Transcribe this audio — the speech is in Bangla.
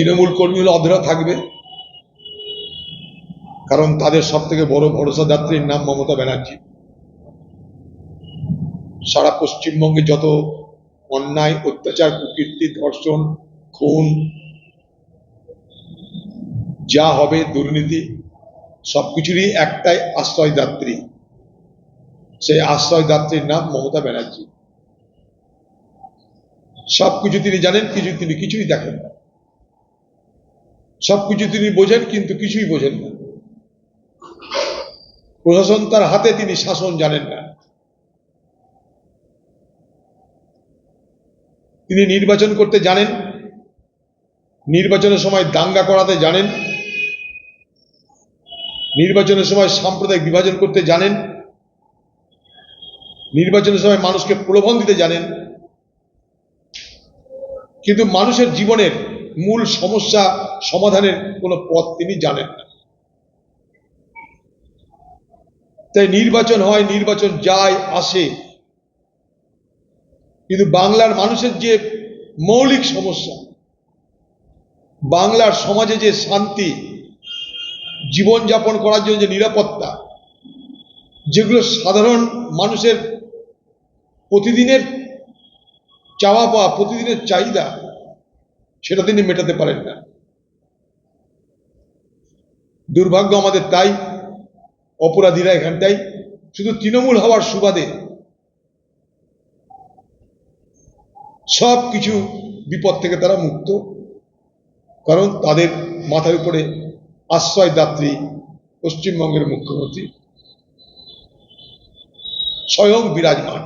তৃণমূল কর্মী হলে অধরা থাকবে। কারণ তাদের সব থেকে বড় ভরসাদাত্রীর নাম মমতা ব্যানার্জি। সারা পশ্চিমবঙ্গে যত অন্যায়, অত্যাচার, কুকীর্তি, ধর্ষণ, খুন, যা হবে, দুর্নীতি, সবকিছুরই একটাই আশ্রয়দাত্রী সেই আশ্রয়দাত্রীর নাম মমতা ব্যানার্জি। সবকিছু তিনি জানেন কিছু তিনি কিছুই দেখেন না। সবকিছু তিনি বোঝেন, কিন্তু কিছুই বোঝেন না। প্রশাসন তার হাতে তিনি শাসন জানেন না। তিনি নির্বাচন করতে জানেন, নির্বাচনের সময় দাঙ্গা করাতে জানেন, নির্বাচনের সময় সাম্প্রদায়িক বিভাজন করতে জানেন, নির্বাচনের সময় মানুষকে প্রলোভন দিতে জানেন। কিন্তু মানুষের জীবনের মূল সমস্যা সমাধানের কোনো পথ তিনি জানেন না। তাই নির্বাচন হয়, নির্বাচন যায়, আসে। কিন্তু বাংলার মানুষের যে মৌলিক সমস্যা, বাংলার সমাজে যে শান্তি, জীবনযাপন করার জন্য যে নিরাপত্তা, যেগুলো সাধারণ মানুষের প্রতিদিনের চাওয়া পাওয়া প্রতিদিনের চাহিদা, সেটা তিনি মেটাতে পারেন না। দুর্ভাগ্য আমাদের তাই, অপরাধীরা এখানটাই। শুধু তৃণমূল হওয়ার সুবাদে সব কিছু বিপদ থেকে তারা মুক্ত, কারণ তাদের মাথার উপরে আশ্রয়দাত্রী পশ্চিমবঙ্গের মুখ্যমন্ত্রী। স্বয়ং বিরাজমান।